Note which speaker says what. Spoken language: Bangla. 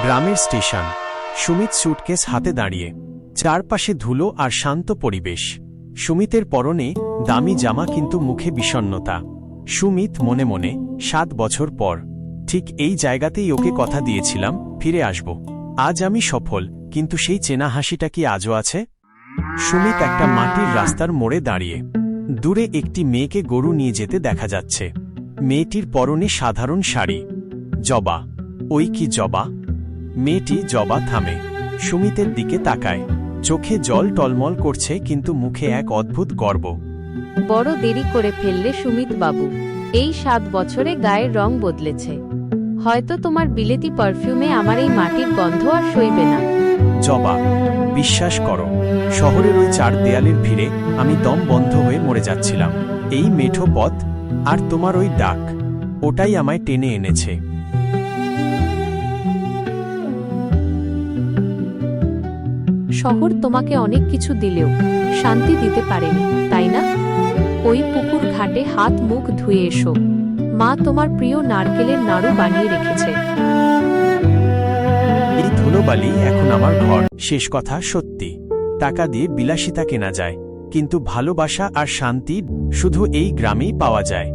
Speaker 1: গ্রামের স্টেশন। সুমিত সুটকেস হাতে দাঁড়িয়ে। চারপাশে ধুলো আর শান্ত পরিবেশ। সুমিতের পরনে দামি জামা কিন্তু মুখে বিষণ্ণতা। সুমিত মনে মনে, সাত বছর পর, ঠিক এই জায়গাতেই ওকে কথা দিয়েছিলাম, ফিরে আসব। আজ আমি সফল, কিন্তু সেই চেনা হাসিটা কি আজও আছে? সুমিত একটা মাটির রাস্তার মোড়ে দাঁড়িয়ে। দূরে একটি মেয়েকে গরু নিয়ে যেতে দেখা যাচ্ছে। মেয়েটির পরনে সাধারণ শাড়ি। জবা। ওই কি জবা? মেয়েটি জবা থামে সুমিতের দিকে তাকায়। চোখে জল টলমল করছে কিন্তু মুখে এক অদ্ভুত গর্ব।
Speaker 2: বড় দেরি করে ফেললে সুমিত বাবু এই সাত বছরে গায়ের রং বদলেছে। হয়তো তোমার বিলেতি পারফিউমে আমার এই মাটির গন্ধ আর সইবে না।
Speaker 1: জবা বিশ্বাস করো শহরের ওই চার দেয়ালের ভিড়ে আমি দম বন্ধ হয়ে মরে যাচ্ছিলাম। এই মেঠো পথ আর তোমার ওই ডাক ওটাই আমায় টেনে এনেছে।
Speaker 2: শহর তোমাকে অনেক কিছু দিলেও শান্তি দিতে পারেনি, তাই না? ওই পুকুর ঘাটে হাত মুখ ধুয়ে এসো। মা তোমার প্রিয় নারকেলের নাড়ু বানিয়ে রেখেছে।
Speaker 1: এই ধুলোবালি এখন আমার ঘর। শেষ কথা সত্যি। টাকা দিয়ে বিলাসিতা কেনা যায়, কিন্তু ভালোবাসা আর শান্তি শুধু এই গ্রামেই পাওয়া যায়।